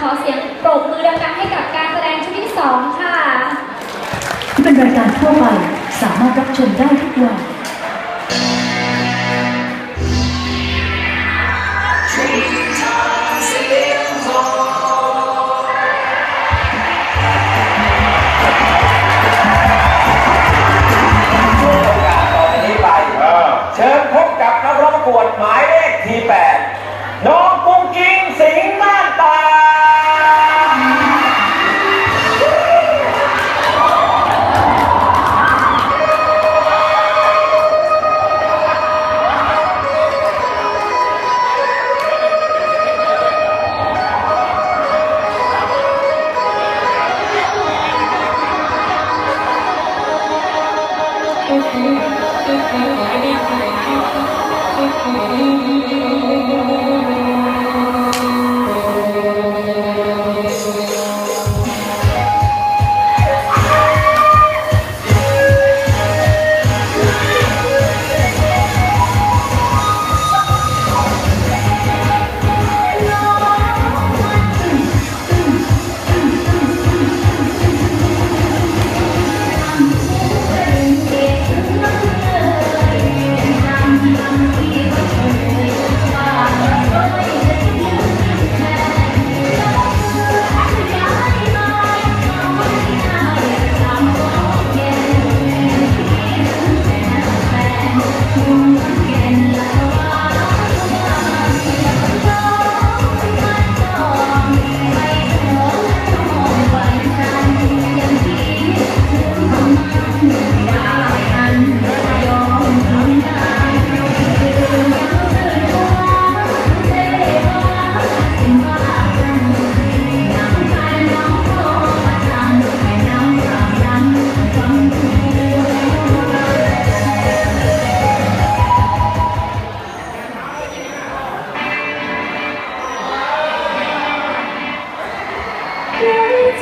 ขอเสียงปรบมือดังๆให้กับการแสดงชุดที่สองค่ะ ที่เป็นรายการทั่วไปสามารถรับชมได้ทุกวัน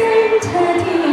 วัน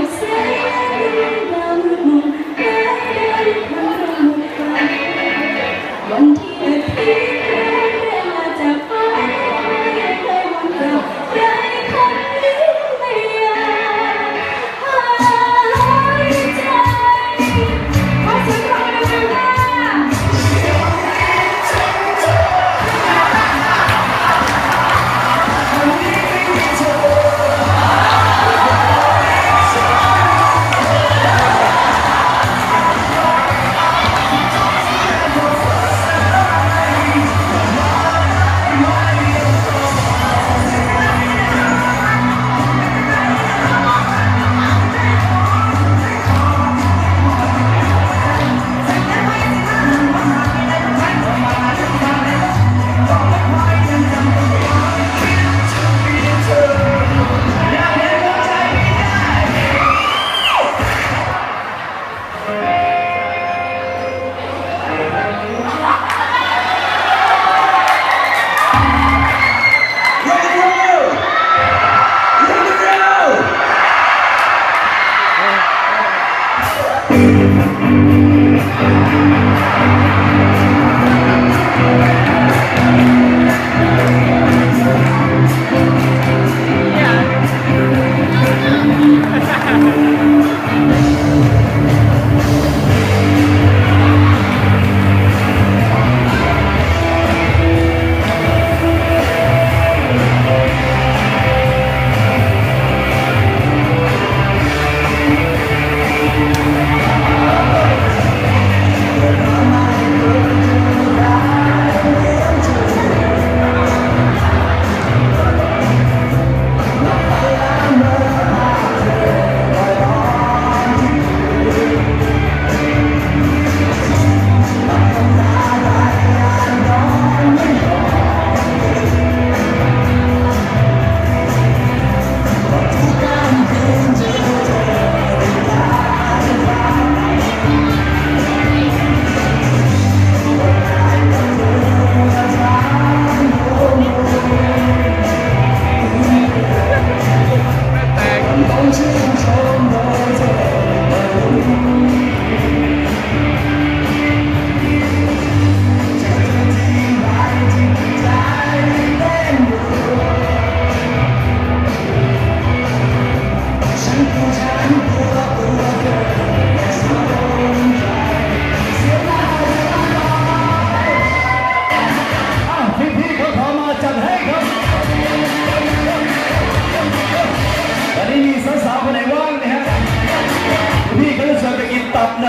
จับเล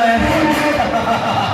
ย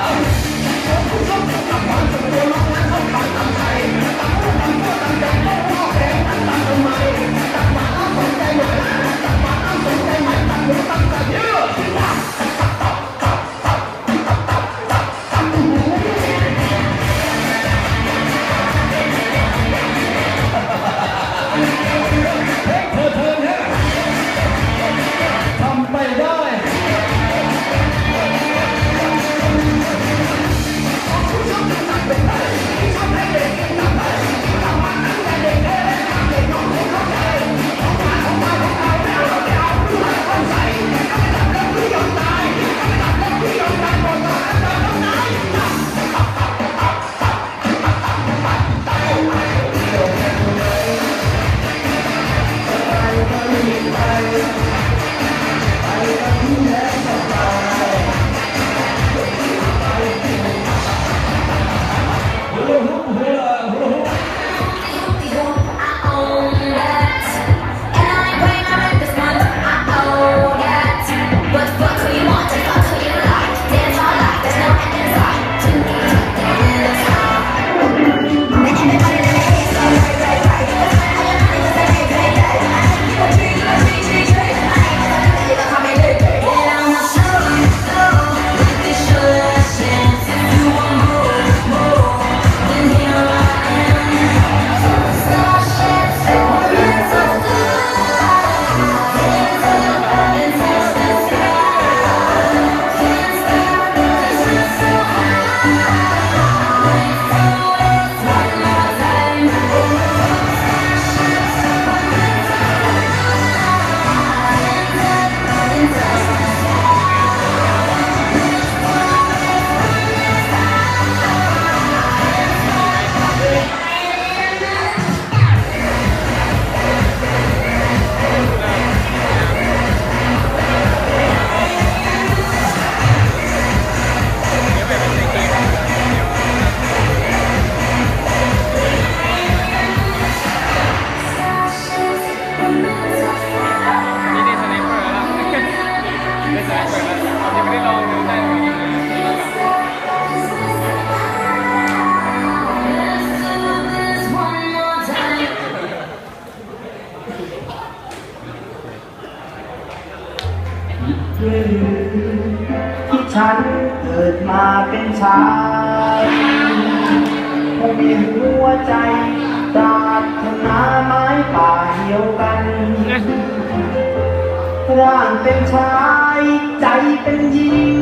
ที่ฉันเกิดมาเป็นชายคงมีหัวใจปรารถนาไม้ป่าเหี่ยวกัน ร่างเป็นชายใจเป็นหญิง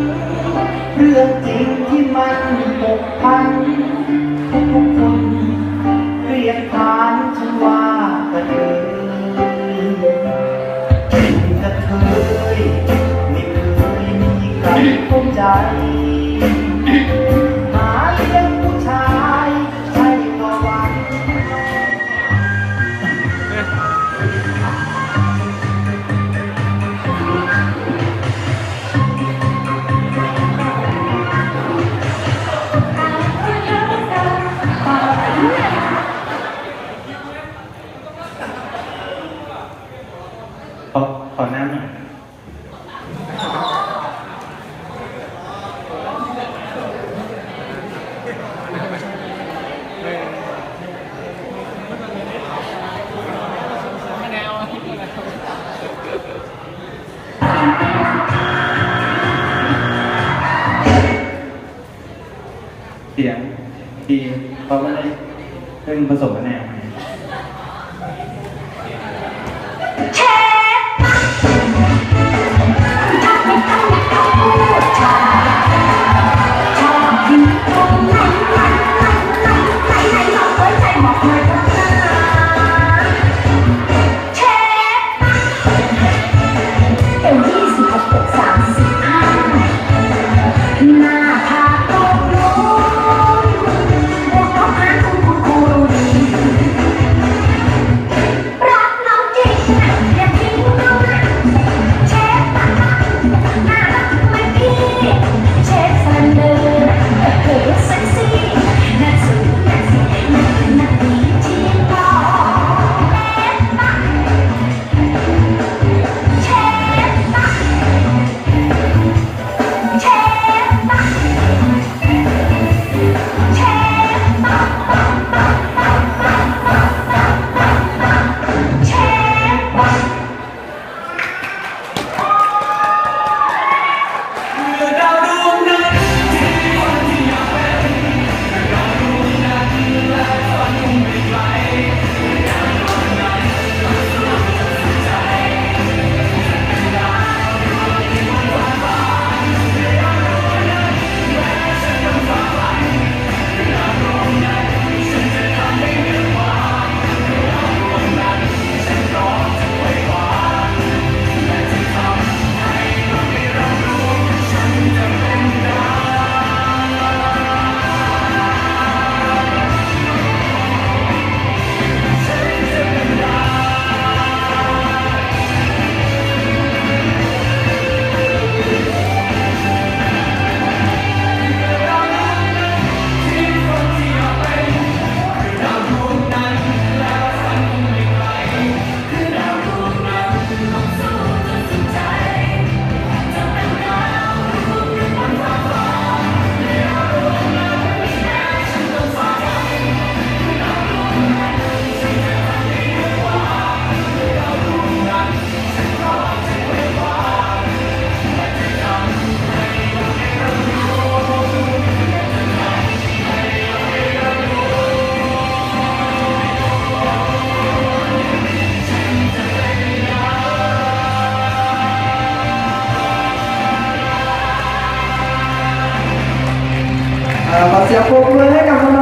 เรื่องจริงที่มันปกพัน ผสมกันแนวไหม